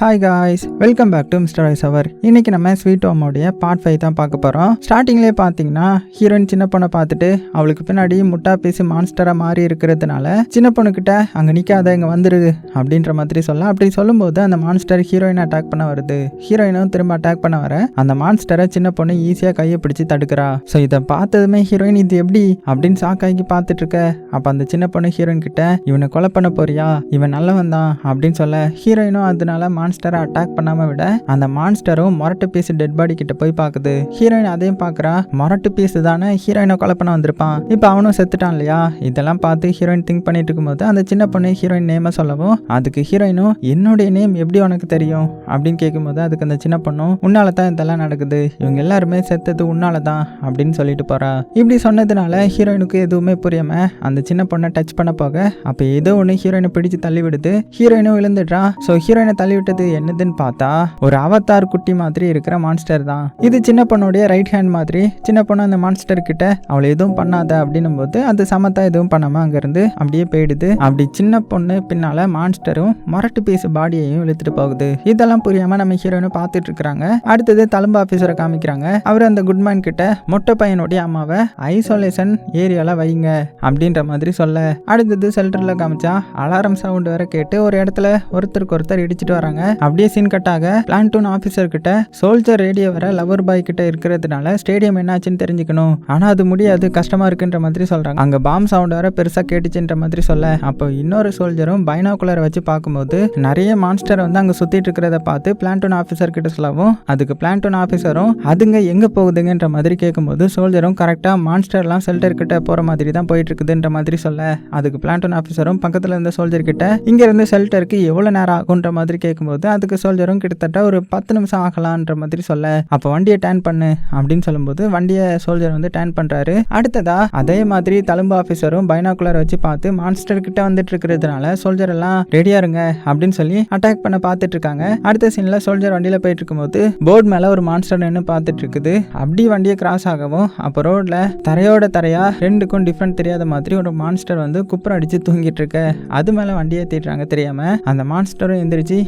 Hi guys welcome back to mister ice அவர் இன்னைக்கு நம்ம ஸ்வீட் ஹோமோடைய பார்ட் ஃபைவ் தான் பார்க்க போகிறோம் ஸ்டார்டிங்லேயே பார்த்தீங்கன்னா ஹீரோயின் சின்ன பொண்ணை பார்த்துட்டு அவளுக்கு பின்னாடி முட்டா பேசி மான்ஸ்டராக மாறி இருக்கிறதுனால சின்ன பொண்ணுக்கிட்ட அங்கே நிற்காத இங்கே வந்துரு அப்படின்ற மாதிரி சொல்ல அப்படி சொல்லும்போது அந்த மான்ஸ்டர் ஹீரோயினை அட்டாக் பண்ண வருது. ஹீரோயினும் திரும்ப அட்டாக் பண்ண வர அந்த மான்ஸ்டரை சின்ன பொண்ணு ஈஸியாக கையை பிடிச்சி தடுக்கிறா. ஸோ இதை பார்த்ததுமே ஹீரோயின் இது எப்படி? அப்படின்னு ஷாக்காகி பார்த்துட்டு இருக்க. அப்போ அந்த சின்ன பொண்ணு ஹீரோயின் கிட்ட இவனை கொலை பண்ண போறியா? இவன் நல்லவன் தான் அப்படின்னு சொல்ல ஹீரோயினும் அதனால மான்ஸ்டரை அட்டாக் பண்ணாம விட அந்த மான்ஸ்டரும் மொரட்டு பீஸ் டெட் பாடி கிட்ட போய் பார்க்குது ஹீரோயின் அதையும் பார்க்கறா மொரட்டு பீஸ் தானே ஹீரோயினை கொலை பண்ண வந்திருப்பான். இப்போ அவனும் செத்துட்டான் இல்லையா? இதெல்லாம் பார்த்து ஹீரோயின் திங்க் பண்ணிட்டு இருக்கும்போது அந்த சின்ன பொண்ணு ஹீரோயின் நேமை சொல்லவும் அதுக்கு ஹீரோயினும் என்னுடைய நேம் எப்படி உனக்கு தெரியும்? அப்படின்னு கேட்கும்போது அதுக்கு அந்த சின்ன பொண்ணும் உன்னால தான் இதெல்லாம் நடக்குது. இவங்க எல்லாருமே செத்தது உன்னால தான் அப்படின்னு சொல்லிட்டு போறா. இப்படி சொன்னதுனால ஹீரோயினுக்கு எதுவுமே புரியாம அந்த சின்ன பொண்ணை டச் பண்ண போக அப்போ ஏதோ ஒன்று ஹீரோயினை பிடிச்சு தள்ளி விடுது. ஹீரோயினும் விழுந்துடுறா ஸோ ஹீரோயினை தள்ளி விட்டது என்னதுன்னு பார்த்தா ஒரு அவத்தார் குட்டி மாதிரி இருக்கிற மான்ஸ்டர் தான். இது சின்ன பொண்ணுடைய ரைட் ஹேண்ட் மாதிரி. சின்ன பொண்ணு அந்த மான்ஸ்டர் கிட்ட அவளை எதுவும் பண்ணாத அப்படின்னும் போது அது சமத்தா எதுவும் பண்ணாம அங்கிருந்து அப்படியே போயிடுது. அப்படி சின்ன பொண்ணு பின்னால மான்ஸ்டரும் மரட்டு பீஸ் பாடியையும் இழுத்துட்டு போகுது. இதெல்லாம் புரியாம நம்ம ஹீரோயினும் பார்த்துட்டு இருக்கிறாங்க. அடுத்தது தழும்பு ஆஃபீஸரை காமிக்கிறாங்க. அவர் அந்த குட்மேன் கிட்ட மொட்டை பையனுடைய அம்மாவை ஐசோலேஷன் ஏரியால வைங்க அப்படின்ற மாதிரி சொல்ல. அடுத்தது செல்டர்ல காமிச்சா அலாரம் சவுண்ட் வேற கேட்டு ஒரு இடத்துல ஒருத்தருக்கு ஒருத்தர் இடிச்சிட்டு வராங்க. அப்படியே சீன் கட்டாக பிளான்டூன் ஆஃபீஸர் கிட்ட சோல்ஜர் ரேடியோ வர லவர் பாய் கிட்ட இருக்கிறதுனால ஸ்டேடியம் என்னாச்சுன்னு தெரிஞ்சுக்கணும். ஆனா அது முடியாது கஷ்டமா இருக்குன்ற மாதிரி சொல்றாங்க. அங்க பாம் சவுண்ட் வேற பெருசா கேட்டுச்சுன்ற மாதிரி சொல்ல. அப்போ இன்னொரு சோல்ஜரும் பைனாகுலரை வச்சு பார்க்கும்போது நிறைய மான்ஸ்டர் வந்து அங்க சுத்திட்டு இருக்கிறத பார்த்து பிளான்டூன் ஆஃபீஸர் கிட்ட சொல்லவும் அதுக்கு பிளான்டூன் ஆஃபீஸரும் அதுங்க எங்க போகுதுங்கன்ற மாதிரி கேட்கும்போது சோல்ஜரும் கரெக்டா மான்ஸ்டர்லாம் ஷெல்டர் கிட்ட போற மாதிரி தான் போயிட்டு இருக்குதுன்ற மாதிரி சொல்ல. அதுக்கு பிளான்டூன் ஆஃபீஸரும் பக்கத்துல இருந்த சோல்ஜர் கிட்ட இங்க இருந்து ஷெல்டருக்கு எவ்வளவு நேரம் ஆகுன்ற மாதிரி கேட்கும்போது அதுக்கு சோல்ஜரும் கிட்டத்தட்ட ஒரு பத்து நிமிஷம் ஆகலான்ற மாதிரி சொல்ல அப்போ வண்டியை டேன் பண்ணு அப்படின்னு சொல்லும்போது வண்டியை சோல்ஜர் வந்து டேன் பண்ணுறாரு அடுத்ததா அதே மாதிரி தழும்பு ஆஃபீஸரும் பைனாக்குலர் வச்சு பார்த்து மான்ஸ்டர் கிட்ட வந்துட்டு இருக்கிறதுனால சோல்ஜர் எல்லாம் ரெடியா இருங்க அப்படின்னு சொல்லி அட்டாக் பண்ண பார்த்துட்டு இருக்காங்க. அடுத்த சீன்ல சோல்ஜர் வண்டியில போயிட்டு இருக்கும்போது போர்டு மேல ஒரு மான்ஸ்டர் நின்று பார்த்துட்டு இருக்குது. அப்படி வண்டியை கிராஸ் ஆகவும் அப்போ ரோட்ல தரையோட தரையா ரெண்டுக்கும் டிஃப்ரெண்ட் தெரியாத மாதிரி ஒரு மான்ஸ்டர் வந்து குப்புறம் அடிச்சு தூங்கிட்டு இருக்க. அது மேல வண்டியை ஏத்திடுறாங்க தெரியாம அந்த மான்ஸ்டரும் எந்திரிச்சு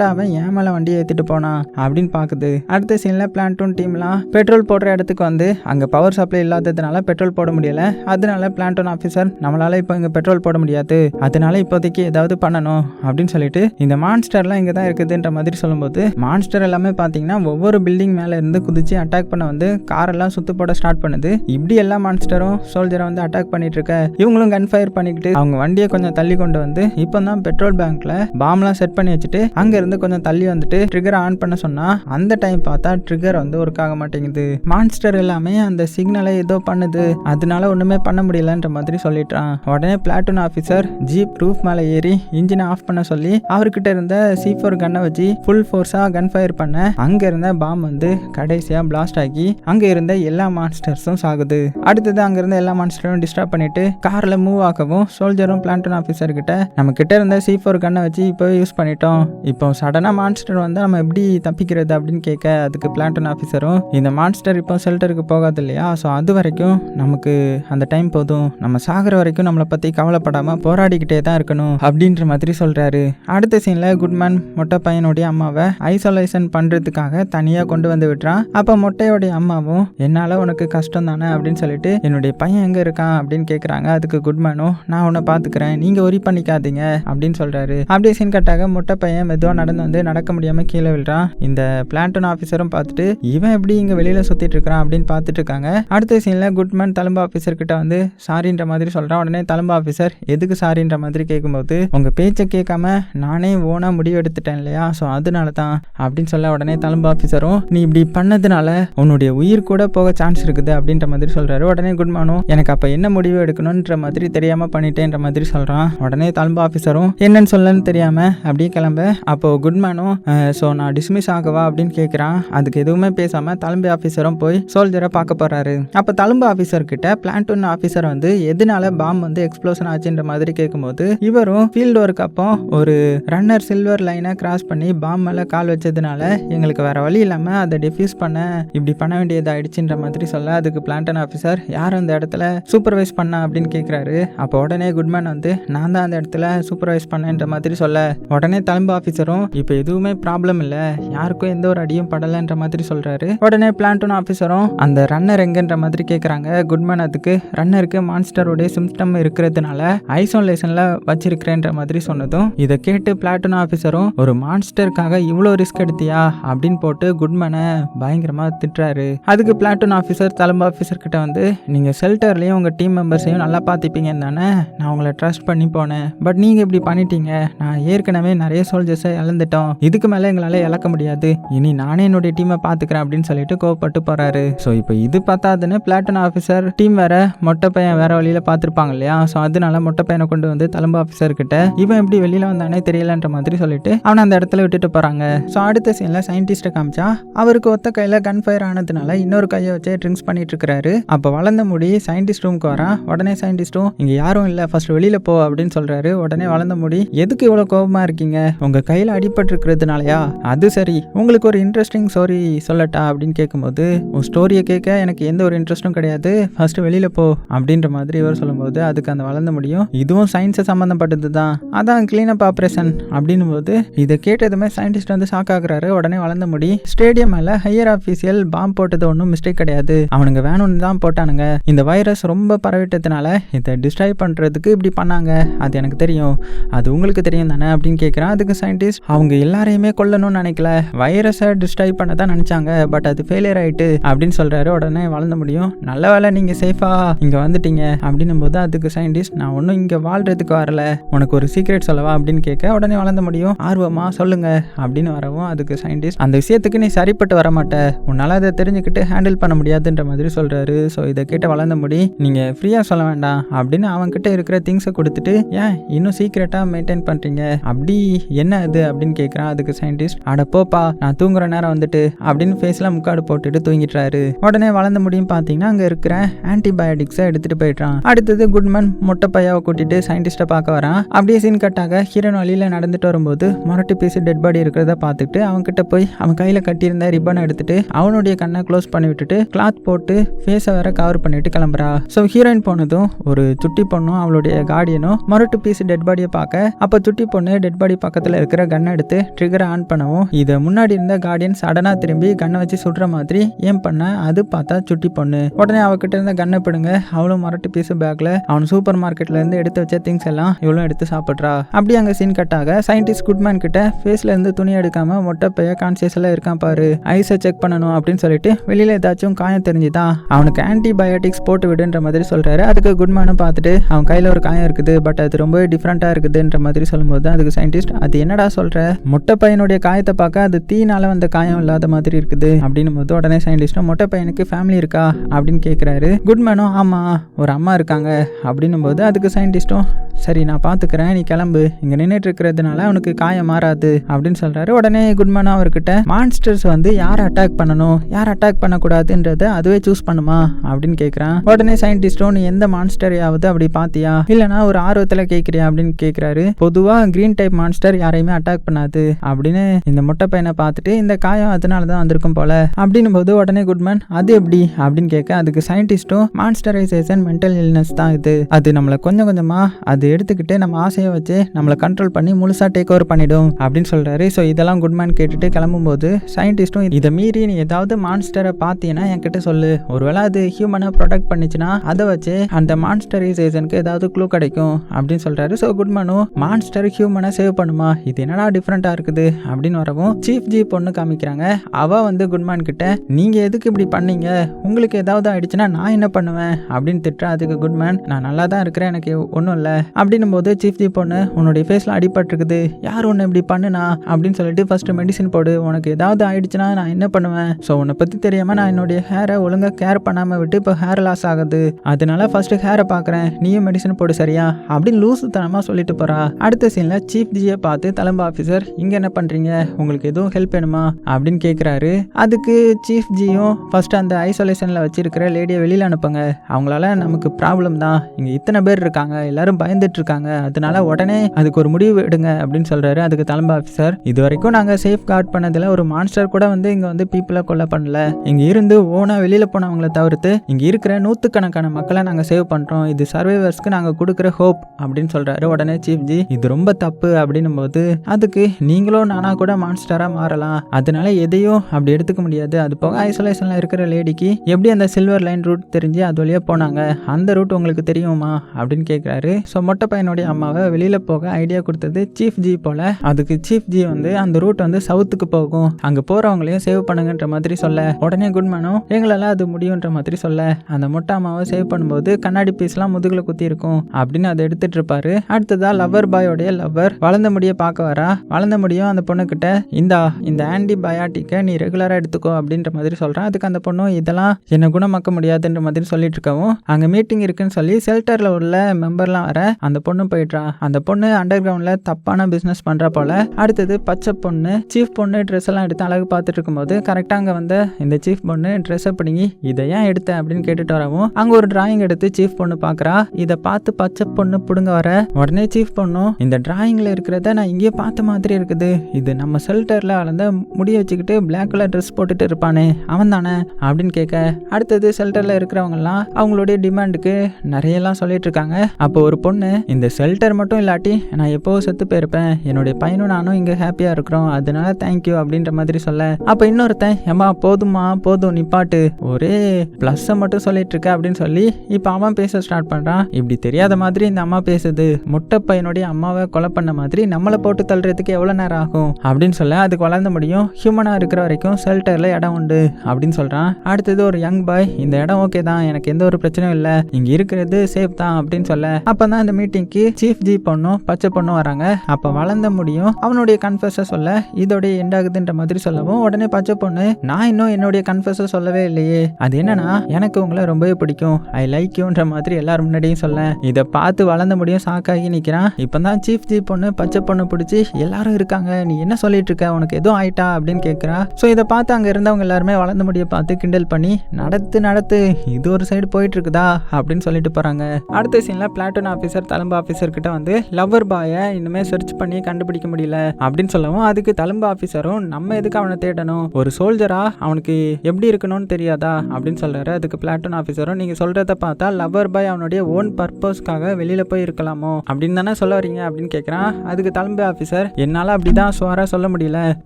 எவன்டா அவன் என் வண்டியை ஏத்திட்டு போனான் அப்படின்னு பாக்குது. அடுத்த சீன்ல பிளான்டூன் டீம்லாம் பெட்ரோல் போடுற இடத்துக்கு வந்து அங்க பவர் சப்ளை இல்லாததுனால பெட்ரோல் போட முடியல. அதனால பிளான்டூன் ஆஃபீஸர் நம்மளால இப்போ இங்க பெட்ரோல் போட முடியாது. அதனால இப்போதைக்கு ஏதாவது பண்ணணும் அப்படின்னு சொல்லிட்டு இந்த மான்ஸ்டர்லாம் இங்கே தான் இருக்குதுன்ற மாதிரி சொல்லும்போது மான்ஸ்டர் எல்லாமே பாத்தீங்கன்னா ஒவ்வொரு பில்டிங் மேல இருந்து குதிச்சு அட்டாக் பண்ண வந்து காரெல்லாம் சுத்து போட ஸ்டார்ட் பண்ணுது. இப்படி எல்லா மான்ஸ்டரும் சோல்ஜரை வந்து அட்டாக் பண்ணிட்டு இருக்க. இவங்களும் கன் ஃபயர் பண்ணிக்கிட்டு அவங்க வண்டியை கொஞ்சம் தள்ளி கொண்டு வந்து இப்போ தான் பெட்ரோல் பேங்க்ல பாம்லாம் செட் பண்ணி வச்சுட்டு அங்க இருந்து கொஞ்சம் தள்ளி வந்துட்டு ட்ரிகர் ஆன் பண்ண சொன்னா அந்த டைம் பார்த்தா ட்ரிகர் வந்து ஒர்க் ஆக மாட்டேங்குது. மான்ஸ்டர் எல்லாமே அந்த சிக்னலை ஏதோ பண்ணுது. அதனால ஒண்ணுமே பண்ண முடியலன்ற மாதிரி சொல்லிட்டான் உடனே பிளாட்டூன் ஆஃபீஸர் ஜீப் ரூஃப் மேலே ஏறி இன்ஜினை ஆஃப் பண்ண சொல்லி அவர்கிட்ட இருந்த சி ஃபோர் கன்னை வச்சு ஃபுல் ஃபோர்ஸா கன் ஃபயர் பண்ண அங்க இருந்த பாம் வந்து கடைசியா பிளாஸ்ட் ஆகி அங்க இருந்த எல்லா மான்ஸ்டர்ஸும் சாகுது. அடுத்தது அங்க இருந்த எல்லா மான்ஸ்டரும் டிஸ்டர்ப் பண்ணிட்டு கார்ல மூவ் ஆகவும் சோல்ஜரும் பிளான்டன் ஆஃபீஸர் கிட்ட நம்ம கிட்ட இருந்த சி ஃபோர் கன்னை வச்சு இப்போ யூஸ் பண்ணிட்டோம். இப்போ சடனாக மான்ஸ்டர் வந்து நம்ம எப்படி தப்பிக்கிறது அப்படின்னு கேட்க அதுக்கு பிளான்டன் ஆஃபீஸரும் இந்த மான்ஸ்டர் இப்போ ஷெல்டருக்கு போகாது இல்லையா? ஸோ அது வரைக்கும் நமக்கு அந்த டைம் போதும். நம்ம சாகிற வரைக்கும் நம்மளை பற்றி கவலைப்படாமல் போராடிக்கிட்டே தான் இருக்கணும் அப்படின்ற மாதிரி சொல்கிறாரு அடுத்த சீனில் குட்மேன் மொட்டை பையனுடைய அம்மாவை ஐசோலேஷன் பண்ணுறதுக்காக தனியாக கொண்டு வந்து விட்டுறான். அப்போ மொட்டையோடைய அம்மாவும் என்னால் உனக்கு கஷ்டம் தானே? அப்படின்னு சொல்லிட்டு என்னுடைய பையன் எங்கே இருக்கான்? அப்படின்னு கேட்குறாங்க அதுக்கு குட்மேனும் நான் உன்னை பார்த்துக்குறேன் நீங்கள் ஒரி பண்ணிக்காதீங்க. அப்படின்னு சொல்கிறாரு அப்படியே சீன் கட்டாக மொட்டை பையன் மெதுவாக நடந்து வந்து நடக்க முடியாமல் கீழே விழுறான் இந்த பிளான்டன் ஆஃபீஸரும் பார்த்துட்டு இவன் எப்படி இங்கே வெளியில் சுற்றிட்டு இருக்கிறான்? அப்படின்னு பார்த்துட்டு இருக்காங்க. அடுத்த சீனில் குட்மேன் தழும்பு ஆஃபீஸர் கிட்ட வந்து சாரின்ற மாதிரி சொல்கிறான் உடனே தழும்பு ஆஃபீஸர் எதுக்கு சாரின்ற மாதிரி கேட்கும்போது உங்கள் பேச்சை கேட்காம நானே ஓனாக முடிவு எடுத்துட்டேன் இல்லையா? ஸோ அதனால தான் அப்படின்னு சொல்ல உடனே தழும்பு ஆஃபீஸரும் நீ இப்படி பண்ணதுனால உன்னுடைய உயிர் கூட போக சான்ஸ் இருக்குது அப்படின்ற மாதிரி சொல்கிறாரு உடனே குட்மானும் எனக்கு அப்போ என்ன முடிவு எடுக்கணும்ன்ற மாதிரி தெரியாமல் பண்ணிட்டேன்ற மாதிரி சொல்கிறான் உடனே தழும்பு ஆஃபீஸரும் என்னன்னு சொல்லன்னு தெரியாமல் அப்படியே கிளம்ப. அப்போ குட்மேனும் ஸோ நான் டிஸ்மிஸ் ஆகவா அப்படின்னு கேட்குறான் அதுக்கு எதுவுமே பேசாமல் தழும்பு ஆஃபீஸரும் போய் சோல்ஜரை பார்க்க போகிறாரு அப்போ தழும்பு ஆஃபீஸர்கிட்ட பிளான்டூன் ஆஃபீஸர் வந்து எதனால பாம் வந்து எக்ஸ்ப்ளோஷன் ஆச்சுன்ற மாதிரி கேட்கும்போது இவரும் ஃபீல்டு ஒர்க் அப்போ ஒரு ரன்னர் சில்வர் லைனை கிராஸ் பண்ணி பாம் மேலே கால் வச்சதுனால எங்களுக்கு வேறு வழி இல்லாமல் அதை டிஃப்யூஸ் பண்ண இப்படி பண்ண வேண்டியதாகிடுச்சுன்ற மாதிரி சொல்ல அதுக்கு பிளான்டன் ஆஃபீஸர் யார் அந்த இடத்துல சூப்பர்வைஸ் பண்ணா அப்படின்னு கேட்குறாரு அப்போ உடனே குட்மேன் வந்து நான் தான் அந்த இடத்துல சூப்பர்வைஸ் பண்ணேன்ற மாதிரி சொல்ல. உடனே தழும்பு ஆஃபீஸரும் இப்போ எதுவுமே ப்ராப்ளம் இல்லை. யாருக்கும் எந்த ஒரு அடியும் படலைன்ற மாதிரி சொல்கிறாரு உடனே பிளான்டூன் ஆஃபீஸரும் அந்த ரன்னர் எங்கன்ற மாதிரி கேட்குறாங்க குட்மேன் அதுக்கு ரன்னருக்கு மான்ஸ்டருடைய சிம்டம் இருக்கிறதுனால ஐசோலேஷனில் வச்சிருக்கிறேன்ற மாதிரி சொன்னதும் இதை கேட்டு பிளாட்டூன் ஆஃபீஸரும் ஒரு மான்ஸ்டருக்காக இவ்வளோ ரிஸ்க் எடுத்தியா? அப்படின்னு போட்டு குட்மேனை பயங்கரமாக திட்டுறாரு. அதுக்கு பிளாட்டூன் ஆஃபீஸர் தலைமை ஆஃபீஸர் கிட்ட வந்து நீங்கள் ஷெல்டர்லேயும் உங்கள் டீம் மெம்பர்ஸையும் நல்லா பார்த்துப்பீங்கன்னு தானே நான் உங்களை ட்ரஸ்ட் பண்ணி போனேன். பட் நீங்கள் இப்படி பண்ணிட்டீங்க. நான் ஏற்கனவே நிறைய சோல்ஜர்ஸை இழந்துட்டோம் இதுக்கு மேலே எங்களால் இழக்க முடியாது. இனி நானே என்னுடைய டீமை பார்த்துக்கிறேன் அப்படின்னு சொல்லிட்டு கோவப்பட்டு போறாரு. ஸோ இப்போ இது பார்த்தாதுன்னு பிளாட்டன் ஆஃபீஸர் டீம் வேற மொட்டை பையன் வேற வழியில பார்த்துருப்பாங்க இல்லையா? ஸோ அதனால மொட்டை பையனை கொண்டு வந்து தலம்பு ஆஃபீஸர் கிட்ட இவன் எப்படி வெளியில வந்தானே தெரியலன்ற மாதிரி சொல்லிட்டு அவனை அந்த இடத்துல விட்டுட்டு போறாங்க. ஸோ அடுத்த சீன்ல சயின்டிஸ்ட்டை காமிச்சா அவருக்கு ஒத்த கையில கன் ஃபயர் ஆனதுனால இன்னொரு கையை வச்சு ட்ரிங்க்ஸ் பண்ணிட்டு இருக்காரு அப்போ வளர்ந்த முடி சயின்டிஸ்ட் ரூமுக்கு வரான் உடனே சயின்டிஸ்ட்டும் இங்க யாரும் இல்லை ஃபர்ஸ்ட் வெளியில போ அப்படின்னு சொல்றாரு. உடனே வளர்ந்த முடி எதுக்கு இவ்வளோ கோபமா இருக்கீங்க? உங்க கையில அடிபட்டிருக்கிறதுனாலயா? அது சரி. உங்களுக்கு ஒரு இன்ட்ரெஸ்டிங் ஸ்டோரி சொல்லட்டா அப்படின்னு கேட்கும்போது உன் ஸ்டோரியை கேட்க எனக்கு எந்த ஒரு இன்ட்ரெஸ்ட்டும் கிடையாது. ஃபர்ஸ்ட் வெளியில போ அப்படின்ற மாதிரி இவர் சொல்லும்போது அதுக்கு அந்த வளர்ந்த முடியும். இதுவும் சயின்ஸை சம்மந்தப்பட்டது தான் அதான் கிளீனப் ஆப்ரேஷன் அப்படின்னும் போது இதை கேட்டதுமே சயின்டிஸ்ட் வந்து ஷாக் ஆகுறாரு. உடனே வளர்ந்த முடி ஸ்டேடியம் மேல ஹையர் ஆஃபீஷியல் பாம்பு போட்டது ஒன்றும் மிஸ்டேக் கிடையாது. அவனுங்க வேணும்னு தான் போட்டானுங்க. இந்த வைரஸ் ரொம்ப பரவிட்டதுனால இதை டிஸ்ட்ராய் பண்றதுக்கு இப்படி பண்ணாங்க. அது எனக்கு தெரியும். அது உங்களுக்கு தெரியும் தானே அப்படின்னு கேட்குறான் அதுக்கு சயின்டிஸ்ட் அவங்க எல்லாரையுமே கொல்லணும்னு நினைக்கல. வைரஸை டிஸ்ட்ராய் பண்ண தான் நினச்சாங்க. பட் அது ஃபெயிலியர் ஆயிட்டு அப்படின்னு சொல்றாரு. உடனே வளர்ந்த முடியும். நல்ல வேலை நீங்கள் சேஃபாக இங்கே வந்துட்டீங்க அப்படின்னும் போது அதுக்கு சயின்டிஸ்ட் நான் ஒன்றும் இங்கே வாழ்றதுக்கு வரல. உனக்கு ஒரு சீக்ரெட் சொல்லவா? அப்படின்னு கேட்க உடனே வளர்ந்த முடியும். ஆர்வமா சொல்லுங்க. அப்படின்னு வரவும் அதுக்கு சயின்டிஸ்ட் அந்த விஷயத்துக்கு நீ சரிப்பட்டு வர மாட்ட உன்னால் அதை தெரிஞ்சுக்கிட்டு ஹேண்டில் பண்ண முடியாதுன்ற மாதிரி சொல்றாரு. ஸோ இதை கேட்ட வளர்ந்த முடி. நீங்கள் ஃப்ரீயாக சொல்ல வேண்டாம். அப்படின்னு அவன்கிட்ட இருக்கிற திங்ஸை கொடுத்துட்டு ஏன் இன்னும் சீக்ரெட்டாக மெயின்டைன் பண்ணுறீங்க அப்படி என்ன அது? அப்படின்னு கேட்குறான் அதுக்கு சயின்டிஸ்ட் அட போப்பா நான் தூங்குற நேரம் வந்துட்டு அப்படின்னு ஃபேஸில் முக்காடு போட்டுட்டு தூங்கிட்டுறாரு உடனே வளர்ந்த முடியும் பார்த்தீங்கன்னா அங்கே இருக்கிற ஆன்டிபயோட்டிக்ஸை எடுத்துகிட்டு போயிட்டான் அடுத்தது குட்மன் மொட்டை பையாவை கூட்டிட்டு சயின்டிஸ்ட்டை பார்க்க வரான். அப்படியே சீன் கட்டாக ஹீரோன் வழியில் நடந்துட்டு வரும்போது மொரட்டு பீஸ் டெட் பாடி இருக்கிறத பார்த்துட்டு அவன்கிட்ட போய் அவன் கையில் கட்டியிருந்த ரிப்பனை எடுத்துட்டு அவனுடைய கண்ணை க்ளோஸ் பண்ணி விட்டுட்டு கிளாத் போட்டு ஃபேஸை வேற கவர் பண்ணிட்டு கிளம்புறா. ஸோ ஹீரோயின் போனதும் ஒரு சுட்டி பொண்ணும் அவளுடைய கார்டியனும் மொரட்டு பீஸ் டெட் பாடியை பார்க்க அப்போ சுட்டி பொண்ணு டெட் பாடி பக்கத்தில் இருக்கிற கன் எடுத்து ட்ரிகரை ஆன் பண்ணவும். இதை முன்னாடி இருந்த கார்டியன் சடனாக திரும்பி கண்ணை வச்சு சுடுற மாதிரி ஏன் பண்ண? அது பார்த்தா சுட்டி பொண்ணு. உடனே அவகிட்ட இருந்த கண்ணை பிடுங்க. அவளும் மரட்டு பீஸ் பேக்கில் அவன் சூப்பர் மார்க்கெட்ல இருந்து எடுத்து வச்ச திங்ஸ் எல்லாம் இவளும் எடுத்து சாப்பிட்றா. அப்படி அங்கே சீன் கட்டாக சயின்டிஸ்ட் குட்மேன் கிட்ட ஃபேஸ்ல இருந்து துணி எடுக்காம மொட்டை பைய கான்சியஸ்ல இருக்கான் பாரு. ஐஸை செக் பண்ணணும் அப்படின்னு சொல்லிட்டு வெளியில ஏதாச்சும் காயம் தெரிஞ்சுதான் அவனுக்கு ஆன்டிபயோட்டிக்ஸ் போட்டு விடுன்ற மாதிரி சொல்றாரு. அதுக்கு குட்மேனும் பார்த்துட்டு அவன் கையில ஒரு காயம் இருக்குது பட் அது ரொம்ப டிஃப்ரெண்டா இருக்குதுன்ற மாதிரி சொல்லும்போது அதுக்கு சயின்டிஸ்ட் அது என்னடா சொல்ற? மொட்டை பையனுடைய காயத்தை பார்க்க அது தீனால வந்த காயம் இல்லாத மாதிரி இருக்குது. அப்படின்னும் போது உடனே சயின்டிஸ்டும் மொட்டை பையனுக்கு ஃபேமிலி இருக்கா? அப்படின்னு கேட்குறாரு குட்மேனும் ஆமா ஒரு அம்மா இருக்காங்க. அப்படின்னும் போது அதுக்கு சயின்டிஸ்ட்டும் சரி நான் பார்த்துக்கிறேன் நீ கிளம்பு. இங்கே நின்றுட்டு இருக்கிறதுனால அவனுக்கு காயம் மாறாது அப்படின்னு சொல்றாரு. உடனே குட்மேனும் அவர்கிட்ட மான்ஸ்டர்ஸ் வந்து யார் அட்டாக் பண்ணணும்? யார் அட்டாக் பண்ணக்கூடாதுன்றத அதுவே சூஸ் பண்ணுமா? அப்படின்னு கேட்குறான் உடனே சயின்டிஸ்ட்டும் நீ எந்த மான்ஸ்டரையாவது அப்படி பார்த்தியா இல்லைனா ஒரு ஆர்வத்தில் கேட்குறியா அப்படின்னு கேட்குறாரு பொதுவாக க்ரீன் டைப் மான்ஸ்டர் யாரையுமே அட்டாக் பண்ணாது. அப்படின்னு இந்த முட்டை பையனை பார்த்துட்டு இந்த காயம் அதனால தான் வந்திருக்கும் போல. அப்படின்னும் போது உடனே குட்மேன் அது எப்படி? அப்படின்னு கேட்க அதுக்கு சயின்டிஸ்ட்டும் மான்ஸ்டரைசேஷன் மென்டல் இல்னஸ் தான் இது. அது நம்மளை கொஞ்சம் கொஞ்சமாக அது எடுத்துக்கிட்டு நம்ம ஆசையை வச்சு நம்மளை கண்ட்ரோல் பண்ணி முழுசாக டேக் ஓவர் பண்ணிடும் அப்படின்னு சொல்கிறாரு ஸோ இதெல்லாம் குட்மேன் கேட்டுட்டு கிளம்பும்போது சயின்டிஸ்ட்டும் இதை மீறி நீ ஏதாவது மான்ஸ்டரை பார்த்தீங்கன்னா என்கிட்ட சொல்லு. ஒருவேளை அது ஹியூமனை ப்ரொடெக்ட் பண்ணிச்சுன்னா அதை வச்சு அந்த மான்ஸ்டரைசேஷனுக்கு ஏதாவது க்ளூ கிடைக்கும் அப்படின்னு சொல்கிறாரு ஸோ குட்மேனும் மான்ஸ்டர் ஹியூமனை சேவ் பண்ணுமா? இது என்னடா டிஃப்ரெண்ட்டாக இருக்குது அப்படின்னு வரவும் சீஃப் ஜி பொண்ணு காமிக்கிறாங்க. அவ வந்து குட்மான் கிட்ட நீங்கள் எதுக்கு இப்படி பண்ணீங்க? உங்களுக்கு ஏதாவது ஆயிடுச்சுன்னா நான் என்ன பண்ணுவேன்? அப்படின்னு திட்டுறா. அதுக்கு குட்மேன் நான் நல்லா தான் இருக்கிறேன். எனக்கு ஒன்றும் இல்லை. அப்படின்னும் போது சீஃப் ஜி பொண்ணு உன்னுடைய ஃபேஸில் அடிபட்டுருக்குது. யார் ஒன்று இப்படி பண்ணுனா? அப்படின்னு சொல்லிட்டு ஃபர்ஸ்ட் மெடிசின் போடு. உனக்கு ஏதாவது ஆயிடுச்சுன்னா நான் என்ன பண்ணுவேன்? ஸோ உன்னை பற்றி தெரியாமல் நான் என்னுடைய ஹேரை ஒழுங்காக கேர் பண்ணாமல் விட்டு இப்போ ஹேர் லாஸ் ஆகுது. அதனால ஃபர்ஸ்ட் ஹேரை பார்க்குறேன். நீயும் மெடிசன் போடு சரியா? அப்படின்னு லூசுத்தனமாக சொல்லிட்டு போகிறா அடுத்த சீனில் சீஃப் ஜியை பார்த்து தலைமை ஆஃபீஸர் இங்கே என்ன பண்ணுறீங்க உங்களுக்கு எதுவும் ஹெல்ப் வேணுமா? அப்படின்னு கேட்குறாரு அதுக்கு சீஃப் ஜியும் ஃபர்ஸ்ட் அந்த ஐசோலேஷனில் வச்சிருக்கிற லேடியை வெளியில் அனுப்புங்க. அவங்களால நமக்கு ப்ராப்ளம் தான். இங்கே இத்தனை பேர் இருக்காங்க. எல்லாரும் பயந்துட்டு இருக்காங்க. அதனால உடனே அதுக்கு ஒரு முடிவு எடுங்க அப்படின்னு சொல்றாரு அதுக்கு தலைமை ஆஃபீஸர் இது வரைக்கும் நாங்கள் சேஃப் கார்ட் பண்ணதில் ஒரு மான்ஸ்டர் கூட வந்து இங்கே வந்து பீப்புளை கொல்ல பண்ணல. இங்கே இருந்து ஓனா வெளியில் போனவங்களை தவிர்த்து இங்கே இருக்கிற நூற்றுக்கணக்கான மக்களை நாங்கள் சேவ் பண்ணுறோம் இது சர்வைவர்ஸ்க்கு நாங்கள் கொடுக்குற ஹோப் அப்படின்னு சொல்றாரு உடனே சீஃப் ஜி. இது ரொம்ப தப்பு அப்படின்னும் போது அதுக்கு நாளுக்கு நீங்களும் நானாக கூட மான்ஸ்டராக மாறலாம். அதனால எதையும் அப்படி எடுத்துக்க முடியாது. அது போக ஐசோலேஷனில் இருக்கிற லேடிக்கு எப்படி அந்த சில்வர் லைன் ரூட் தெரிஞ்சு அது வழியாக போனாங்க? அந்த ரூட் உங்களுக்கு தெரியுமா? அப்படின்னு கேட்குறாரு ஸோ மொட்டை பையனுடைய அம்மாவை வெளியில் போக ஐடியா கொடுத்தது சீஃப் ஜி போல. அதுக்கு சீஃப் ஜி வந்து அந்த ரூட் வந்து சவுத்துக்கு போகும். அங்கே போகிறவங்களையும் சேவ் பண்ணுங்கன்ற மாதிரி சொல்ல. உடனே குட்மேனும் எங்களால் அது முடியுன்ற மாதிரி சொல்ல. அந்த மொட்டை அம்மாவை சேவ் பண்ணும்போது கண்ணாடி பீஸ்லாம் முதுகில் குத்தி இருக்கும் அப்படின்னு அதை எடுத்துட்டு இருப்பாரு. அடுத்ததா லவ்வர் பாயோடைய லவ்வர் வளர்ந்த முடிய பார்க்க வரா? வளர்ந்த முடியும். அந்த பொண்ணுக்கிட்ட இந்தா இந்த ஆன்டிபயாட்டிக்கை நீ ரெகுலராக எடுத்துக்கோ அப்படின்ற மாதிரி சொல்கிறான் அதுக்கு அந்த பொண்ணும் இதெல்லாம் என்னை குணமாக்க முடியாதுன்ற மாதிரி சொல்லிட்டு இருக்கவும் அங்கே மீட்டிங் இருக்குன்னு சொல்லி ஷெல்டரில் உள்ள மெம்பர்லாம் வர அந்த பொண்ணு போயிடுறா. அந்த பொண்ணு அண்டர் கிரவுண்டில் தப்பான பிஸ்னஸ் பண்ணுறா போல. அடுத்தது பச்சை பொண்ணு சீஃப் பொண்ணு ட்ரெஸ் எல்லாம் எடுத்து அழகு பார்த்துட்டு இருக்கும்போது கரெக்டாக அங்கே வந்த இந்த சீஃப் பொண்ணு ட்ரெஸ்ஸை பிடிங்கி இதை ஏன் எடுத்த? அப்படின்னு கேட்டுட்டு வரவும் அங்கே ஒரு டிராயிங் எடுத்து சீஃப் பொண்ணு பார்க்குறா இதை பார்த்து பச்சை பொண்ணு பிடுங்க வர. உடனே சீஃப் பொண்ணும் இந்த டிராயிங்கில் இருக்கிறத நான் இங்கேயே பார்த்து மாதிரி இருக்குது. இது நம்ம ஷெல்டரில் அளந்த முடிய வச்சுக்கிட்டு பிளாக் கலர் ட்ரெஸ் போட்டுட்டு இருப்பானே அவன் தானே அப்படின்னு கேட்க அடுத்தது ஷெல்டரில் இருக்கிறவங்கலாம் அவங்களுடைய டிமாண்டுக்கு நிறையலாம் சொல்லிட்டு இருக்காங்க. அப்போ ஒரு பொண்ணு இந்த ஷெல்டர் மட்டும் இல்லாட்டி நான் எப்போ செத்து போயிருப்பேன் என்னுடைய பையனும் நானும் இங்கே ஹாப்பியாக இருக்கிறோம் அதனால தேங்க்யூ அப்படின்ற மாதிரி சொல்ல. அப்போ இன்னொருத்தன் ஏமா போதுமா போதும் நிப்பாட்டு ஒரே ப்ளஸ்ஸை மட்டும் சொல்லிட்டு இருக்க அப்படின்னு சொல்லி இப்போ அவன் பேச ஸ்டார்ட் பண்ணுறான் இப்படி தெரியாத மாதிரி இந்த அம்மா பேசுது. முட்டை பையனுடைய அம்மாவை கொலை பண்ண மாதிரி நம்மளை போட்டு தள்ளுறதுக்கு எவ்வளோ நேரம் ஆகும் அப்படின்னு சொல்ல அதுக்கு வளர்ந்த முடியும். ஹியூமனாக இருக்கிற வரைக்கும் ஷெல்டரில் இடம் உண்டு அப்படின்னு சொல்கிறான் அடுத்தது ஒரு யங் பாய் இந்த இடம் ஓகே தான் எனக்கு எந்த ஒரு பிரச்சனையும் இல்லை. இங்கே இருக்கிறது சேஃப் தான் அப்படின்னு சொல்ல அப்போ தான் இந்த மீட்டிங்க்கு சீஃப் ஜி பொண்ணும் பச்சை பொண்ணும் வராங்க. அப்போ வளர்ந்த முடியும். அவனுடைய கன்ஃபர்ஸை சொல்ல இதோடைய எண்ட் ஆகுதுன்ற மாதிரி சொல்லவும் உடனே பச்சை பொண்ணு நான் இன்னும் என்னுடைய கன்ஃபர்ஸை சொல்லவே இல்லையே. அது என்னன்னா எனக்கு உங்களை ரொம்பவே பிடிக்கும். ஐ லைக் யூன்ற மாதிரி எல்லாரும் முன்னாடியும் சொல்ல. இதை பார்த்து வளர்ந்த முடியும் சாக்காகி நிற்கிறான் இப்போ தான் சீஃப் ஜி பொண்ணு பச்சை பொண்ணு பிடிச்சி எல்லாரும் இருக்காங்க. நீ என்ன சொல்லிட்டு இருக்க உனக்கு எதுவும் ஆயிட்டா? அப்படின்னு கேட்குறா ஸோ இதை பார்த்து அங்கே இருந்தவங்க எல்லாருமே வளர்ந்த முடிய பார்த்து கிண்டல் பண்ணி நடத்து நடத்து இது ஒரு சைடு போயிட்டு இருக்குதா அப்படின்னு சொல்லிட்டு போகிறாங்க அடுத்த சீனில் பிளாட்டூன் ஆஃபீஸர் தழும்பு ஆஃபீஸர் கிட்ட வந்து லவ்வர் பாயை இனிமேல் சர்ச் பண்ணி கண்டுபிடிக்க முடியல. அப்படின்னு சொல்லவும் அதுக்கு தழும்பு ஆஃபீஸரும் நம்ம எதுக்கு அவனை தேடணும்? ஒரு சோல்ஜரா அவனுக்கு எப்படி இருக்கணும்னு தெரியாதா? அப்படின்னு சொல்றாரு. அதுக்கு பிளாட்டூன் ஆஃபீஸரும் நீங்க சொல்றத பார்த்தா லவ்வர் பாய் அவனுடைய ஓன் பர்பஸ்க்காக வெளியில போய் இருக்கலாமோ? அப்படின்னு தானே சொல்ல வரீங்க அப்படின்னு கேட்குறான் அதுக்கு தழும்பு ஆஃபீஸர் என்னால் அப்படிதான் சுவாரா சொல்ல முடியல.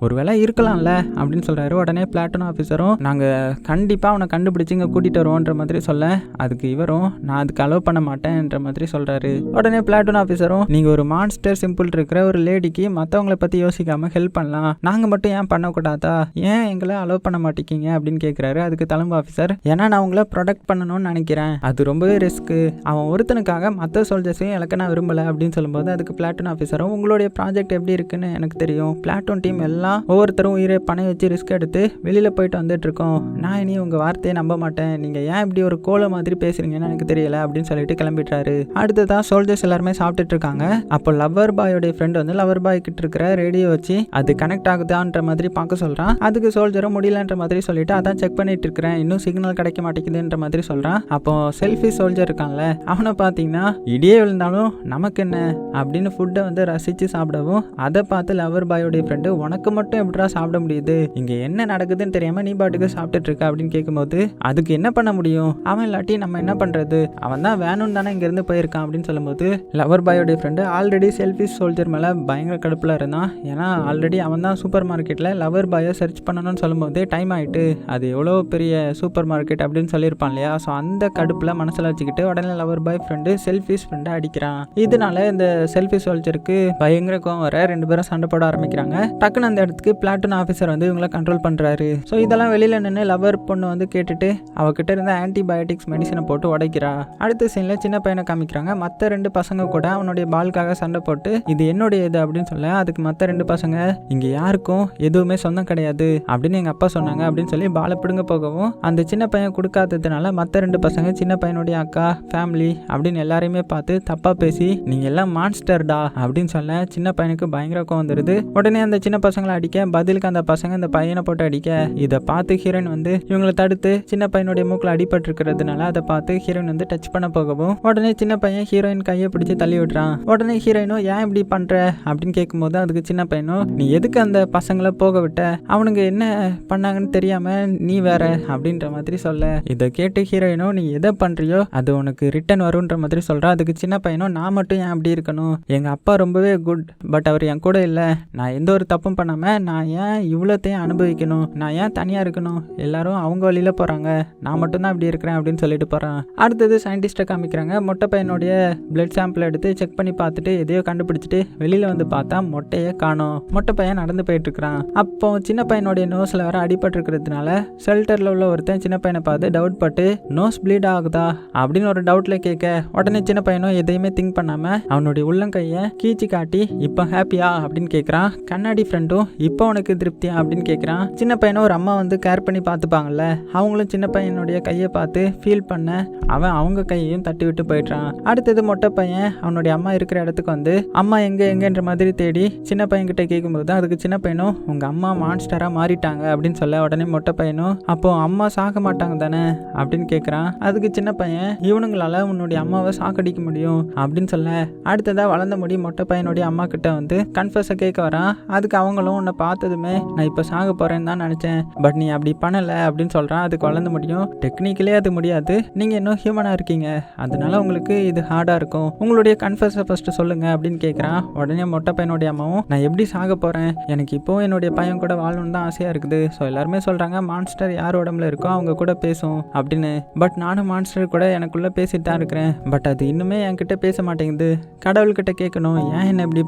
ஒருவேளை இருக்கலாம்ல அப்படின்னு சொல்றாரு. உடனே பிளாட்டன் ஆஃபீஸரும் நாங்க கண்டிப்பா அவனை கண்டுபிடிச்சு இங்க கூட்டிட்டு வருவோன்ற மாதிரி சொல்ல அதுக்கு இவரும் நான் அதுக்கு அலோவ் பண்ண மாட்டேன்ற மாதிரி சொல்றாரு. உடனே பிளாட்டன் ஆஃபீஸரும் நீங்க ஒரு மான்ஸ்டர் சிம்பிள் இருக்கிற ஒரு லேடிக்கு மற்றவங்கள பத்தி யோசிக்காம ஹெல்ப் பண்ணலாம். நாங்க மட்டும் ஏன் பண்ணக்கூடாதா? ஏன் எங்களை அலோவ் பண்ண மாட்டேங்கிங்க அப்படின்னு கேட்குறாரு அதுக்கு தலைமை ஆஃபீஸர் ஏன்னா நான் உங்களை ப்ரொடெக்ட் பண்ணணும்னு நினைக்கிறேன். அது ரொம்பவே ரிஸ்க்கு அவன் ஒருத்தனுக்காக மற்ற சோல்ஜர்ஸையும் இழக்க நான் விரும்பலை அப்படின்னு சொல்லும்போது அதுக்கு பிளாட்டன் ஆஃபீஸரும் உங்களுடைய ப்ராஜெக்ட் எப்படி இருக்குன்னு எனக்கு தெரியும். பிளாட்டூன் டீம் எல்லாம் ஒவ்வொருத்தரும் உயிரை பணம் வச்சு ரிஸ்க் எடுத்து வெளியில் போயிட்டு வந்துட்டு இருக்கோம் நான் இனி உங்கள் வார்த்தையை நம்ப மாட்டேன். நீங்கள் ஏன் இப்படி ஒரு கோலை மாதிரி பேசுறீங்கன்னு எனக்கு தெரியல அப்படின்னு சொல்லிட்டு கிளம்பிட்டாரு. அடுத்ததான் சோல்ஜர்ஸ் எல்லாருமே சாப்பிட்டுட்டு இருக்காங்க அப்போ லவ்வர் பாயோடைய ஃப்ரெண்ட் வந்து லவ்வர் பாய் கிட்ட இருக்கிற ரேடியோ வச்சு அது கனெக்ட் ஆகுதான்ற மாதிரி பார்க்க சொல்கிறான் அதுக்கு சோல்ஜரும் முடியலன்ற மாதிரி சொல்லிட்டு அதான் செக் பண்ணிட்டு இருக்கிறேன் இன்னும் சிக்னல் கிடைக்க மாட்டேங்குதுன்ற மாதிரி சொல்கிறான் அப்போ செல்ஃபி சோல்ஜர் இருக்கான்ல அவனை பார்த்தீங்கன்னா இடியே விழுந்தாலும் நமக்கு என்ன? அப்படின்னு ஃபுட்டை வந்து ரசித்து சாப்பிடவும் அதை பார்த்து லவர் பாயோடைய ஃப்ரெண்டு உனக்கு மட்டும் எப்படிடா சாப்பிட முடியுது? இங்கே என்ன நடக்குதுன்னு தெரியாமல் நீ பாட்டுக்கு சாப்பிட்டுட்டு இருக்க? அப்படின்னு கேட்கும்போது அதுக்கு என்ன பண்ண முடியும்? அவன் இல்லாட்டி நம்ம என்ன பண்ணுறது அவன் தான் வேணும்னு தானே இங்கேருந்து போயிருக்கான். அப்படின்னு சொல்லும்போது லவர் பாயோடைய ஃப்ரெண்டு ஆல்ரெடி செல்ஃபி சோல்ஜர் மேலே பயங்கர கடுப்பில் இருந்தான். ஏன்னா ஆல்ரெடி அவன் தான் சூப்பர் மார்க்கெட்டில் லவர் பாயை சர்ச் பண்ணணும்னு சொல்லும்போது டைம் ஆகிட்டு அது எவ்வளோ பெரிய சூப்பர் மார்க்கெட் அப்படின்னு சொல்லியிருப்பான் இல்லையா? ஸோ அந்த கடுப்பில் மனசில் வச்சுக்கிட்டு உடனே லவர் பாய் ஃப்ரெண்டு செல்ஃபிஸ் ஃப்ரெண்டை அடிக்கிறான். இதனால இந்த செல்ஃபி சோல்ஜருக்கு பயங்கர கோவம் வர ரெண்டு பேரும் சண்டை போட ஆரம்பிக்கிறாங்க. டக்குன்னு அந்த இடத்துக்கு பிளாட்டூன் ஆஃபீஸர் வந்து இவங்கள கண்ட்ரோல் பண்ணுறாரு ஸோ இதெல்லாம் வெளியில் நின்று லவர் பொண்ணு வந்து கேட்டுட்டு அவகிட்ட இருந்த ஆன்டிபயோட்டிக்ஸ் மெடிசனை போட்டு உடைக்கிறா. அடுத்த சீனில் சின்ன பையனை காமிக்கிறாங்க. மற்ற ரெண்டு பசங்க கூட அவனுடைய பாலுக்காக சண்டை போட்டு இது என்னுடைய இது அப்படின்னு சொல்ல அதுக்கு மற்ற ரெண்டு பசங்க இங்கே யாருக்கும் எதுவுமே சொந்தம் கிடையாது அப்படின்னு எங்கள் அப்பா சொன்னாங்க அப்படின்னு சொல்லி பாலை பிடுங்க போகவும் அந்த சின்ன பையன் கொடுக்காததுனால மற்ற ரெண்டு பசங்க சின்ன பையனுடைய அக்கா ஃபேமிலி அப்படின்னு எல்லாரையுமே பார்த்து தப்பாக பேசி நீங்கள் எல்லாம் மான்ஸ்டர்டா அப்படின்னு சொல்ல சின்ன பையனுக்கு பயங்கர கோவம் வந்துடுது உடனே அந்த சின்ன பசங்களை அடிக்க பதிலுக்கு அந்த பசங்க இந்த பையனை போட்டு அடிக்க இதை பார்த்து ஹீரோயின் வந்து இவங்களை தடுத்து சின்ன பையனுடைய மூக்கில் அடிபட்டு இருக்கிறதுனால அதை பார்த்து ஹீரோயின் வந்து டச் பண்ண போகவும் உடனே சின்ன பையன் ஹீரோயின் கையை பிடிச்சி தள்ளி விடுறான் உடனே ஹீரோயினும் ஏன் இப்படி பண்ற? அப்படின்னு கேட்கும்போது அதுக்கு சின்ன பையனும் நீ எதுக்கு அந்த பசங்களை போக விட்ட? அவனுங்க என்ன பண்ணாங்கன்னு தெரியாம நீ வேற? அப்படின்ற மாதிரி சொல்ல. இதை கேட்டு ஹீரோயினும் நீ எதை பண்றியோ அது உனக்கு ரிட்டர்ன் வரும்ன்ற மாதிரி சொல்றா. அதுக்கு சின்ன பையனும் நான் மட்டும் ஏன் அப்படி இருக்கணும்? எங்க அப்பா ரொம்பவே குட் பட் அவர் என் கூட இல்லை. நான் எந்த ஒரு தப்பும் பண்ணாமல் நான் ஏன் இவ்வளோத்தையும் அனுபவிக்கணும்? நான் ஏன் தனியாக இருக்கணும்? எல்லாரும் அவங்க வழியில் போகிறாங்க நான் மட்டும்தான் இப்படி இருக்கிறேன் அப்படின்னு சொல்லிட்டு போகிறான் அடுத்தது சயின்டிஸ்ட்டை காமிக்கிறாங்க. மொட்டை பையனுடைய பிளட் சாம்பிள் எடுத்து செக் பண்ணி பார்த்துட்டு எதையோ கண்டுபிடிச்சிட்டு வெளியில் வந்து பார்த்தா மொட்டையை காணும். மொட்டை பையன் நடந்து போயிட்டு இருக்கிறான். அப்போ சின்ன பையனுடைய நோஸில் வர அடிபட்டுருக்கிறதுனால ஷெல்டரில் உள்ள ஒருத்தன் சின்ன பையனை பார்த்து டவுட் பட்டு நோஸ் ப்ளீட் ஆகுதா? அப்படின்னு ஒரு டவுட்டில் கேட்க உடனே சின்ன பையனும் எதையுமே திங்க் பண்ணாமல் அவனுடைய உள்ளங்கையை கீச்சி காட்டி இப்போ திருப்தியா அப்படின்னு கேட்குறான் கண்ணாடி ஃப்ரெண்டும் இப்போ உனக்கு திருப்தியா? அப்படின்னு கேட்குறான் சின்ன பையனும் ஒரு அம்மா வந்து கேர் பண்ணி பார்த்துப்பாங்கல்ல. அவங்களும் சின்ன பையனுடைய கையை பார்த்து ஃபீல் பண்ண அவன் அவங்க கையையும் தட்டி விட்டு போயிட்டான் அடுத்தது மொட்டை பையன் அவனுடைய அம்மா இருக்கிற இடத்துக்கு வந்து அம்மா எங்க எங்கன்ற மாதிரி தேடி சின்ன பையன்கிட்ட கேட்கும்போது கேட்கும்போது அதுக்கு சின்ன பையனும் உங்க அம்மா மான்ஸ்டரா மாறிட்டாங்க அப்படின்னு சொல்ல உடனே மொட்டை பையனும் அப்போ அம்மா சாக மாட்டாங்க தானே? அப்படின்னு கேட்குறான் அதுக்கு சின்ன பையன் இவனுங்களால உன்னுடைய அம்மாவை சாக்கடிக்க முடியும் அப்படின்னு சொல்ல அடுத்ததா வளர்ந்த முடி மொட்டை பையனுடைய அம்மா கிட்ட வந்து கன்ஃபர்ஸை கேட்க வரான். அதுக்கு அவங்களும் உன்னை பார்த்ததுமே நான் இப்போ சாக போகிறேன்னு தான் நினச்சேன். பட் நீ அப்படி பண்ணலை அப்படின்னு சொல்கிறான் அதுக்கு வளர்ந்து முடியும். டெக்னிக்கலே அது முடியாது. நீங்கள் இன்னும் ஹியூமனாக இருக்கீங்க. அதனால உங்களுக்கு இது ஹார்டாக இருக்கும். உங்களுடைய கன்ஃபர்ஸை ஃபஸ்ட்டு சொல்லுங்கள் அப்படின்னு கேட்குறான் உடனே மொட்டை பையனுடைய அம்மாவும் நான் எப்படி சாக போகிறேன் எனக்கு இப்போ என்னுடைய பையன் கூட வாழணும்னு தான் ஆசையாக இருக்குது. ஸோ எல்லாருமே சொல்கிறாங்க மான்ஸ்டர் யார் உடம்புல இருக்கோ அவங்க கூட பேசும் அப்படின்னு. பட் நானும் மான்ஸ்டர் கூட எனக்குள்ளே பேசிட்டு தான் இருக்கிறேன். பட் அது இன்னுமே என்கிட்ட பேச மாட்டேங்குது. கடவுள்கிட்ட கேட்கணும் ஏன் என்ன இப்படி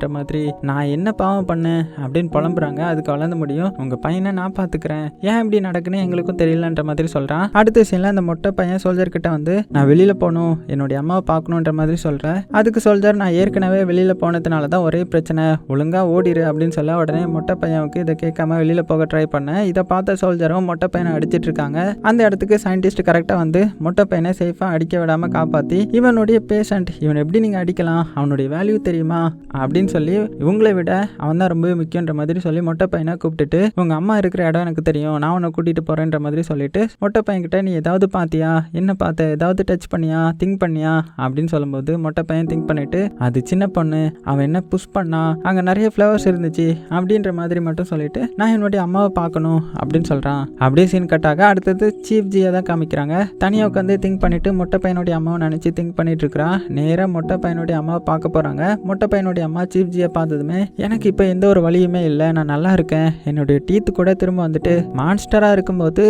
அப்படின்ற மாதிரி நான் என்ன பாவம் பண்ணேன்? அப்படின்னு புலம்புறாங்க. அதுக்கு வளர்ந்து முடியும். உங்க பையனை நான் பாத்துக்கிறேன். ஏன் இப்படி நடக்குன்னு எங்களுக்கும் தெரியலன்ற மாதிரி சொல்றான். அடுத்த சீன்ல அந்த மொட்டை பையன் சோல்ஜர் கிட்ட வந்து நான் வெளியில போகணும். என்னுடைய அம்மாவை பார்க்கணுன்ற மாதிரி சொல்றேன் அதுக்கு சோல்ஜர் நான் ஏற்கனவே வெளியில போனதுனால தான் ஒரே பிரச்சனை. ஒழுங்கா ஓடிரு அப்படின்னு சொல்ல உடனே மொட்டை பையனுக்கு இதை கேட்காம வெளியில போக ட்ரை பண்ணேன் இதை பார்த்த சோல்ஜரும் மொட்டை பையனை அடிச்சிட்டு இருக்காங்க. அந்த இடத்துக்கு சயின்டிஸ்ட் கரெக்டா வந்து மொட்டை பையனை சேஃபா அடிக்க விடாம காப்பாத்தி இவனுடைய பேஷண்ட் இவன் எப்படி நீங்க அடிக்கலாம்? அவனுடைய வேல்யூ தெரியுமா? அப்படின்னு சொல்லி இவங்களை விட அவன் தான் ரொம்ப முக்கியன்ற மாதிரி சொல்லி மொட்டை பையனை கூப்பிட்டுட்டு உங்க அம்மா இருக்கிற இடம் எனக்கு தெரியும். நான் உன்னை கூட்டிட்டு போறேன்ற மாதிரி சொல்லிட்டு மொட்டை பையன்கிட்ட நீ ஏதாவது பார்த்தியா என்ன பார்த்த? ஏதாவது டச் பண்ணியா? திங்க் பண்ணியா? அப்படின்னு சொல்லும்போது மொட்டை பையன் திங்க் பண்ணிட்டு அது சின்ன பொண்ணு. அவன் என்ன புஷ் பண்ணா? அங்கே நிறைய ஃப்ளவர்ஸ் இருந்துச்சு. அப்படின்ற மாதிரி மட்டும் சொல்லிட்டு நான் என்னுடைய அம்மாவை பார்க்கணும். அப்படின்னு சொல்கிறான் அப்படியே சீன் கட்டாக அடுத்தது சீஃப் ஜியை தான் காமிக்கிறாங்க. தனியாக உட்காந்து திங்க் பண்ணிட்டு மொட்டை பையனுடைய அம்மாவை நினச்சி திங்க் பண்ணிட்டு இருக்கிறான். நேராக மொட்டை பையனுடைய அம்மாவை பார்க்க போகிறாங்க மொட்டை பையனுடைய அம்மா சீஃப் சிவ்ஜியை பார்த்ததுமே எனக்கு இப்போ எந்த ஒரு வழியுமே இல்லை. நான் நல்லா இருக்கேன். என்னுடைய டீத்து கூட திரும்ப வந்துட்டு மான்ஸ்டராக இருக்கும்போது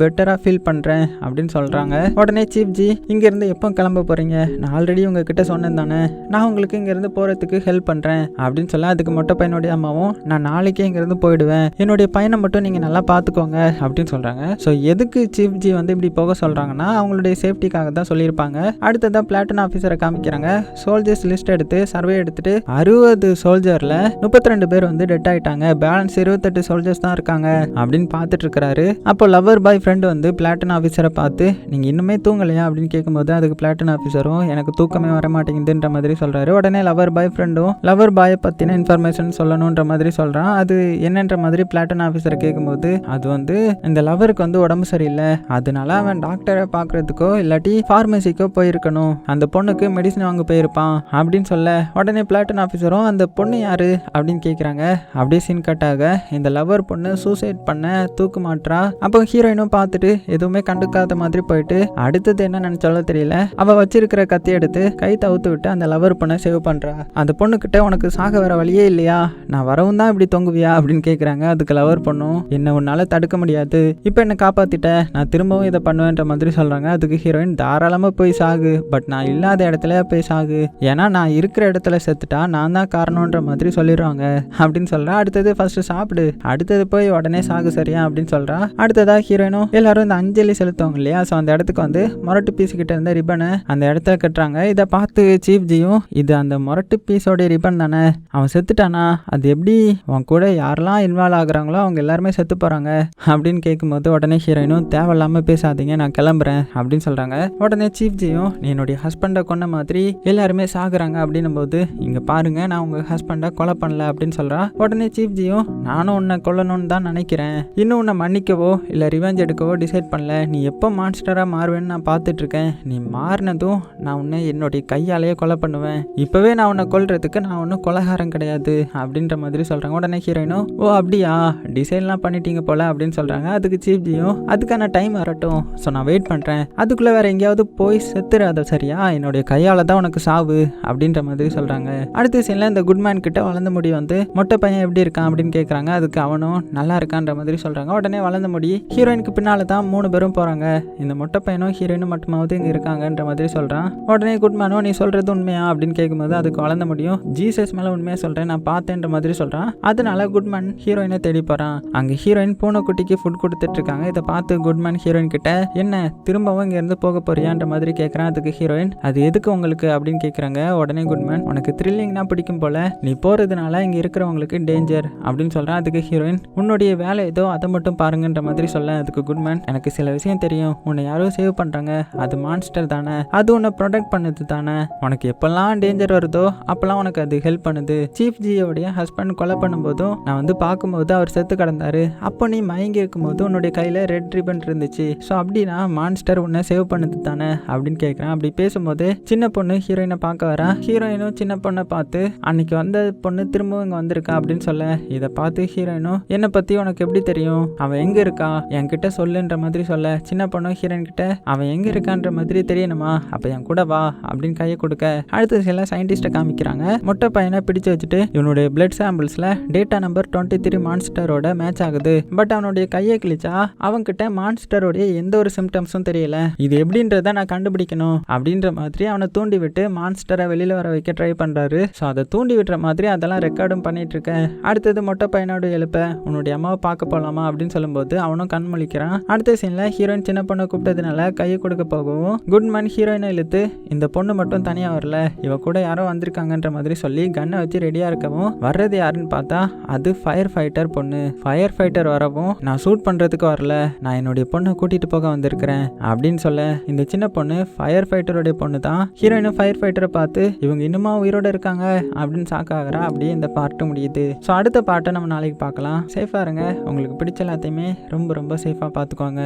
பெட்டராக ஃபீல் பண்ணுறேன் அப்படின்னு சொல்கிறாங்க உடனே சீப்ஜி இங்கேருந்து எப்போ கிளம்ப போகிறீங்க நான் ஆல்ரெடி உங்ககிட்ட சொன்னேன் தானே. நான் உங்களுக்கு இங்கேருந்து போகிறதுக்கு ஹெல்ப் பண்ணுறேன் அப்படின்னு சொல்ல அதுக்கு மொட்டை பையனுடைய அம்மாவும் நான் நாளைக்கே இங்கேருந்து போயிடுவேன். என்னுடைய பையனை மட்டும் நீங்கள் நல்லா பார்த்துக்கோங்க அப்படின்னு சொல்கிறாங்க ஸோ எதுக்கு சீப்ஜி வந்து இப்படி போக சொல்கிறாங்கன்னா அவங்களுடைய சேஃப்டிக்காக தான் சொல்லியிருப்பாங்க. அடுத்ததான் பிளாட்டன் ஆஃபீஸரை காமிக்கிறாங்க. சோல்ஜர்ஸ் லிஸ்ட் எடுத்து சர்வே எடுத்துட்டு அறுபது சோல்ஜரில் முப்பத்தி ரெண்டு பேர் வந்து டெட் ஆயிட்டாங்க. பேலன்ஸ் இருபத்தெட்டு சோல்ஜர்ஸ் தான் இருக்காங்க அப்படின்னு பார்த்துட்டு இருக்கிறாரு. அப்போ லவர் பாய் ஃப்ரெண்டு வந்து பிளாட்டன் ஆஃபீஸரை பார்த்து நீங்கள் இன்னுமே தூங்கலையா? அப்படின்னு கேட்கும்போது அதுக்கு பிளாட்டன் ஆஃபீஸரும் எனக்கு தூக்கமே வர மாட்டேங்குதுன்ற மாதிரி சொல்கிறாரு உடனே லவர் பாய் ஃப்ரெண்டும் லவர் பாயை பற்றின இன்ஃபர்மேஷன் சொல்லணுன்ற மாதிரி சொல்கிறான் அது என்னன்ற மாதிரி பிளாட்டன் ஆஃபீஸரை கேட்கும்போது அது வந்து இந்த லவருக்கு வந்து உடம்பு சரியில்லை. அதனால அவன் டாக்டரை பார்க்கறதுக்கோ இல்லாட்டி ஃபார்மசிக்கோ போயிருக்கணும். அந்த பொண்ணுக்கு மெடிசன் வாங்க போயிருப்பான். அப்படின்னு சொல்ல உடனே பிளாட்டன் ஆஃபீஸரும் அந்த பொண்ணு யாரு அப்படின்னு கேட்குறாங்க அப்படியே சீன் கட்டாக இந்த லவர் பொண்ணு சூசைட் பண்ண தூக்கு மாட்டுறா அப்போ ஹீரோயினும் பார்த்துட்டு எதுவுமே கண்டுக்காத மாதிரி போயிட்டு அடுத்தது என்ன நினைச்சாலோ தெரியல. அவ வச்சிருக்கிற கத்தி எடுத்து கை தவுத்து விட்டு அந்த லவர் பொண்ணை சேவ் பண்றா. அந்த பொண்ணுக்கிட்ட உனக்கு சாக வர வழியே இல்லையா? நான் வரவும் தான் இப்படி தொங்குவியா? அப்படின்னு கேட்குறாங்க அதுக்கு லவர் பொண்ணும் என்ன உன்னால தடுக்க முடியாது. இப்போ என்ன காப்பாத்திட்ட. நான் திரும்பவும் இதை பண்ணுவேன்ற மாதிரி சொல்றாங்க. அதுக்கு ஹீரோயின் தாராளமா போய் சாகு. பட் நான் இல்லாத இடத்துல போய் சாகு. ஏன்னா நான் இருக்கிற இடத்துல செத்துட்டா நான் தான் காரணம்ன்ற மாதிரி சொல்லிடுவாங்க அப்படின்னு சொல்றா. அடுத்தது ஃபர்ஸ்ட் சாப்பிடு. அடுத்தது போய் உடனே சாகு சரியா? அப்படின்னு சொல்றா. அடுத்ததா ஹீரோயினும் எல்லாரும் இந்த அஞ்சலி செலுத்துவாங்க இல்லையா? ஸோ அந்த இடத்துக்கு வந்து முரட்டு பீஸ் கிட்ட இருந்த ரிப்பனை அந்த இடத்துல கட்டுறாங்க. இதை பார்த்து சீஃப் ஜியும் இது அந்த முரட்டு பீஸோட ரிப்பன் தானே? அவன் செத்துட்டானா? அது எப்படி? அவன் கூட யாரெல்லாம் இன்வால்வ் ஆகுறாங்களோ அவங்க எல்லாருமே செத்து போறாங்க. அப்படின்னு கேட்கும்போது உடனே ஹீரோயினும் தேவையில்லாம பேசாதீங்க நான் கிளம்புறேன் அப்படின்னு சொல்றாங்க. உடனே சீஃப் ஜியும் என்னுடைய ஹஸ்பண்டை கொன்ன மாதிரி எல்லாருமே சாகுறாங்க. அப்படின்னும் போது இங்க பாருங்க நான் உங்கள் ஹஸ்பண்டை கொலை பண்ணல அப்படின்னு சொல்கிறான் உடனே சீஃப் ஜியும் நானும் உன்னை கொல்லணும்னு தான் நினைக்கிறேன். இன்னும் உன்னை மன்னிக்கவோ இல்லை ரிவெஞ்ச் எடுக்கவோ டிசைட் பண்ணல. நீ எப்போ மான்ஸ்டராக மாறுவேன்னு நான் பார்த்துட்ருக்கேன் நீ மாறினதும் நான் உன்னை என்னுடைய கையாலேயே கொலை பண்ணுவேன். இப்போவே நான் உன்னை கொல்றதுக்கு நான் ஒன்றும் கொலகாரம் கிடையாது அப்படின்ற மாதிரி சொல்கிறாங்க உடனே ஹீரோயினும் ஓ அப்படியா? டிசைன்லாம் பண்ணிட்டீங்க போல அப்படின்னு சொல்கிறாங்க அதுக்கு சீஃப் ஜியும் அதுக்கான டைம் வரட்டும். ஸோ நான் வெயிட் பண்ணுறேன் அதுக்குள்ளே வேற எங்கேயாவது போய் செத்துறாத சரியா? என்னுடைய கையால் தான் உனக்கு சாவு அப்படின்ற மாதிரி சொல்கிறாங்க அடுத்து சீனில் இந்த குட்மேன் கிட்ட வளர்ந்த முடி வந்து மொட்டை பையன் எப்படி இருக்கான் அப்படின்னு கேட்குறாங்க அதுக்கு அவனும் நல்லா இருக்கான்ற மாதிரி சொல்கிறாங்க உடனே வளர்ந்த முடி ஹீரோயினுக்கு பின்னால் தான் மூணு பேரும் போகிறாங்க இந்த மொட்டை பையனும் ஹீரோயினும் மட்டுமாவது இங்கே இருக்காங்கன்ற மாதிரி சொல்கிறான் உடனே குட்மேனும் நீ சொல்கிறது உண்மையா? அப்படின்னு கேட்கும்போது அதுக்கு வளர்ந்த முடியும். ஜீசஸ் மேலே உண்மையாக சொல்கிறேன் நான் பார்த்தேன்ற மாதிரி சொல்கிறான் அதனால குட்மேன் ஹீரோயினை தேடி போகிறான் அங்கே ஹீரோயின் பூனைக்குட்டிக்கு ஃபுட் கொடுத்துட்டு இருக்காங்க. இதை பார்த்து குட்மேன் ஹீரோயின் கிட்ட என்ன திரும்பவும் இங்கேருந்து போக போறியான்ற மாதிரி கேட்குறான் அதுக்கு ஹீரோயின் அது எதுக்கு உங்களுக்கு? அப்படின்னு கேட்குறாங்க உடனே குட்மேன் உனக்கு த்ரில்லிங்னா பிடிக்கும். போல நீ போகிறதுனால இங்கே இருக்கிறவங்களுக்கு டேஞ்சர் அப்படின்னு சொல்கிறான் அதுக்கு ஹீரோயின் உன்னுடைய வேலை ஏதோ அதை மட்டும் பாருங்கன்ற மாதிரி சொல்ல. அதுக்கு குட்மேன் எனக்கு சில விஷயம் தெரியும். உன்னை யாரோ சேவ் பண்ணுறாங்க அது மான்ஸ்டர் தானே. அது உன்னை ப்ரொடெக்ட் பண்ணுது தானே. உனக்கு எப்பெல்லாம் டேஞ்சர் வருதோ அப்போல்லாம் உனக்கு அது ஹெல்ப் பண்ணுது. சீஃப் ஜியோடைய ஹஸ்பண்ட் கொலை பண்ணும்போதும் நான் வந்து பார்க்கும்போது அவர் செத்து கிடந்தாரு. அப்போ நீ மயங்கி இருக்கும்போது உன்னுடைய கையில் ரெட் ரிபன் இருந்துச்சு. ஸோ அப்படின்னா மான்ஸ்டர் உன்னை சேவ் பண்ணுது தானே அப்படின்னு கேட்குறேன் அப்படி பேசும்போது சின்ன பொண்ணு ஹீரோயினை பார்க்க வரா. ஹீரோயினும் சின்ன பொண்ணை பார்த்து அன்னைக்கு வந்த பொண்ணு திரும்பவும் இங்கே வந்திருக்கா அப்படின்னு சொல்ல இதை பார்த்து ஹீரோயினும் என்னை பற்றி உனக்கு எப்படி தெரியும்? அவன் எங்கே இருக்கா? என்கிட்ட சொல்லுன்ற மாதிரி சொல்ல. சின்ன பொண்ணு ஹீரோயின் கிட்ட அவன் எங்கே இருக்கான்ற மாதிரி தெரியணுமா? அப்போ என் கூட வா அப்படின்னு கையை கொடுக்க. அடுத்த சில சயின்டிஸ்ட்டை காமிக்கிறாங்க. மொட்டை பையனை பிடிச்சு வச்சுட்டு இவனுடைய பிளட் சாம்பிள்ஸில் டேட்டா நம்பர் டுவெண்ட்டி த்ரீ மான்ஸ்டரோட மேட்ச் ஆகுது. பட் அவனுடைய கையை கிழிச்சா அவன்கிட்ட மான்ஸ்டரோடைய எந்த ஒரு சிம்டம்ஸும் தெரியல. இது எப்படின்றத நான் கண்டுபிடிக்கணும். அப்படின்ற மாதிரி அவனை தூண்டி விட்டு மான்ஸ்டரை வெளியில் வர வைக்க ட்ரை பண்ணுறாரு ஸோ அதை தூண்டி விடுற மாதிரி அதெல்லாம் ரெக்கார்டும் பண்ணிகிட்ருக்கேன் அடுத்தது மொட்டை பையனோட எழுப்ப உன்னுடைய அம்மாவை பார்க்க போகலாமா அப்படின்னு சொல்லும்போது அவனும் கண் முழிக்கிறான். அடுத்த சீனில் ஹீரோயின் சின்ன பொண்ணை கூப்பிட்டதுனால கையை கொடுக்க போகவும் குட்மேன் ஹீரோயினை இழுத்து இந்த பொண்ணு மட்டும் தனியாக வரல இவ கூட யாரோ வந்திருக்காங்கன்ற மாதிரி சொல்லி கன்னை வச்சு ரெடியாக இருக்கவும் வர்றது யாருன்னு பார்த்தா அது ஃபயர் ஃபைட்டர் பொண்ணு. ஃபயர் ஃபைட்டர் வரவும் நான் ஷூட் பண்ணுறதுக்கு வரல நான் என்னுடைய பொண்ணை கூட்டிகிட்டு போக வந்திருக்கிறேன். அப்படின்னு சொல்ல இந்த சின்ன பொண்ணு ஃபயர் ஃபைட்டருடைய பொண்ணு தான் ஹீரோயினும் ஃபயர் ஃபைட்டரை பார்த்து இவங்க இன்னுமா உயிரோட இருக்காங்க? அப்படின்னு சாக்காகிறா அப்படியே இந்த பாட்டு முடியுது. ஸோ அடுத்த பாட்டை நம்ம நாளைக்கு பார்க்கலாம். சேஃபாக இருங்க. உங்களுக்கு பிடிச்ச எல்லாத்தையுமே ரொம்ப ரொம்ப சேஃபாக பார்த்துக்கோங்க.